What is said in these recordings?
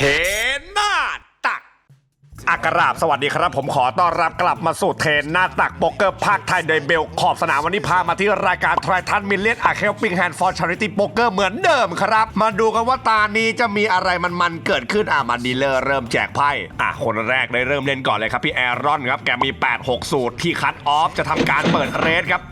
Hey. กราบสวัสดีครับ ผมขอต้อนรับกลับมาสู่เทรนหน้าตักโป๊กเกอร์ภาคไทยโดยเบลขอบสนามวันนี้พามาที่รายการทรายทันมิลเลียนอาเคลปิงแฮนด์ฟอร์ชาริตี้โป๊กเกอร์เหมือนเดิมครับ มาดูกันว่าตานี้จะมีอะไรมันๆเกิดขึ้นอะมาดีเลอร์เริ่มแจกไพ่อะคนแรกได้เริ่มเล่นก่อนเลยครับพี่แอรอนครับแกมี 8-6 สูตรที่คัดออฟจะทำการเปิดเรทครับ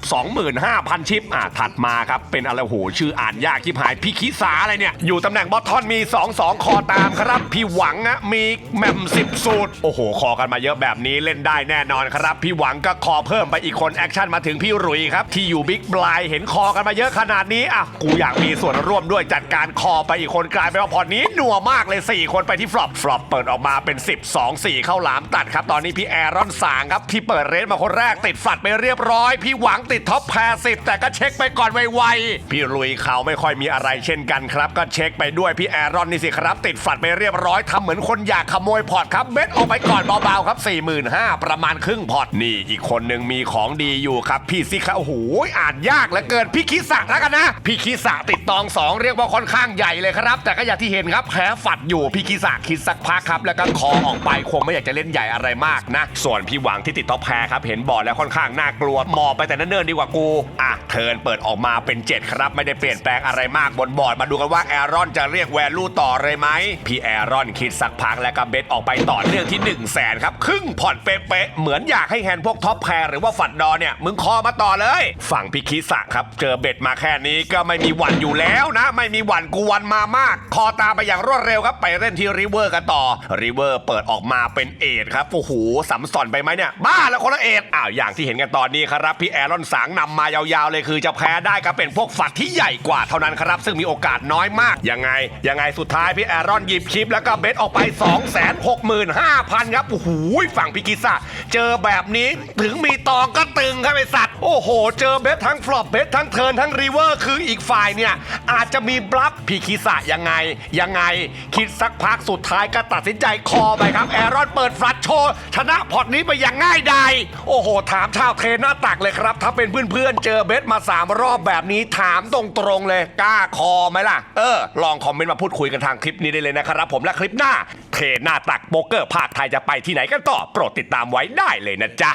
25,000 ชิปอะถัดมาครับเป็นอะไรโหชื่ออ่านยากที่หายพี่คิสาอะไรเนี่ยอยู่ตำแหน่งบอททอนมี 2-2 คอตามครับพี่หวังอะมีแหม่ม10 สูตรโอ้โหหคอกันมาเยอะแบบนี้เล่นได้แน่นอนครับ พี่หวังก็คอเพิ่มไปอีกคนแอคชั่นมาถึงพี่รุยครับ ที่อยู่บิ๊กบลายเห็นคอกันมาเยอะขนาดนี้อะกูอยากมีส่วนร่วมด้วยจัดการคอไปอีกคนกลายเป็นว่าพอนี้หนัวมากเลย 4 คนไปที่ฟลอปฟลอปเปิดออกมาเป็น 10 2 4 เข้าหลามตัดครับ ตอนนี้พี่แอรอนสางครับที่เปิดเรสมาคนแรกติดฝัดไปเรียบร้อย พี่หวังติดท็อปแพรสิบแต่ก็เช็คไปก่อนไวๆพี่ลุยเขาไม่ค่อยมีอะไรเช่นกันครับ ก็เช็คไปด้วยพี่แอรอนนี่สิครับ ติดฝัดไปเรียบร้อยทำเหมือนคนอยากขโมยพอร์ตครับเบ็ดออกไปก่อนเบาๆครับ 45,000ประมาณครึ่งพอร์ตนี่อีกคนหนึ่งมีของดีอยู่ครับ พี่ซิคะโอ้โหอ่านยากเหลือเกินพี่คิสะแล้วกันนะ พี่คิสะติดตองสองเรียกว่าค่อนข้างใหญ่เลยครับ แต่ก็อย่างที่เห็นครับแพ้ฝัดอยู่พี่คิสะคิดสักพักครับ แล้วก็คอออกไปคงไม่อยากจะเล่นใหญ่อะไรมากนะ ส่วนพี่หวังที่ติดท็อปแพรครับเห็นบอร์ดแล้วค่อนข้างน่ากลัวหมอบไปแต่เนิ่นๆดีกว่ากูอะเทิร์นเปิดออกมาเป็น7ครับไม่ได้เปลี่ยนแปลงอะไรมากบนบอร์ดมาดูกันว่าแอรอนจะเรียกแวลูต่อเลยไหมพี่แอรอนคิดสักพักแล้วก็เบสออกไปต่อเนื่องที่1 0 0 0 0แสนครับ ครึ่งผ่อนเป๊ะๆ เหมือนอยากให้แฮนด์พวกท็อปแพรหรือว่าฝัดดอเนี่ย มึงคอมาต่อเลย ฝั่งพี่คิสะครับ เจอเบ็ดมาแค่นี้ก็ไม่มีหวันอยู่แล้วนะ ไม่มีหวันกูวันมามาก คอตามไปอย่างรวดเร็วครับ ไปเล่นที่ริเวอร์กันต่อริเวอร์เปิดออกมาเป็นเอทครับโอ้โหสัมสอนไปไหมเนี่ย บ้าแล้วคนละเอทอ้าวอย่างที่เห็นกันตอนนี้ครับพี่แอรอนสางนำมายาวๆเลยคือจะแพ้ได้ก็เป็นพวกฝัดที่ใหญ่กว่าเท่านั้นครับ ซึ่งมีโอกาสน้อยมากยังไงยังไงสุดท้ายพี่แอรอนหยิบชิปแล้วก็เบสออกไป 2 6 5 0 0 0ครับโอ้โหฝั่งพิกิสะเจอแบบนี้ถึงมีตองก็ตึงครับไอสัตว์โอ้โห เจอเบสทั้งฟลอปเบสทั้งเทิร์นทั้งรีเวอร์คืออีกฝ่ายเนี่ย อาจจะมีบลัฟพิกิสะยังไง ยังไง คิดสักพักสุดท้ายก็ตัดสินใจคอไปครับแอรอนเปิดฟลัดโชว์ชนะพอร์ตนี้ไปอย่างง่ายดายโอ้โห ถามชาวเทนหน้าตักเลยครับ ถ้าเป็นเพื่อนๆเจอเบสมาสามรอบแบบนี้ถามตรงๆเลยกล้าคอไหมล่ะเออลองคอมเมนต์มาพูดคุยกันทางคลิปนี้ได้เลยนะครับผมและคลิปหน้าเทนหน้าตักโป๊กเกอร์ภาคไทยจะจะไปที่ไหนกันต่อโปรดติดตามไว้ได้เลยนะจ๊ะ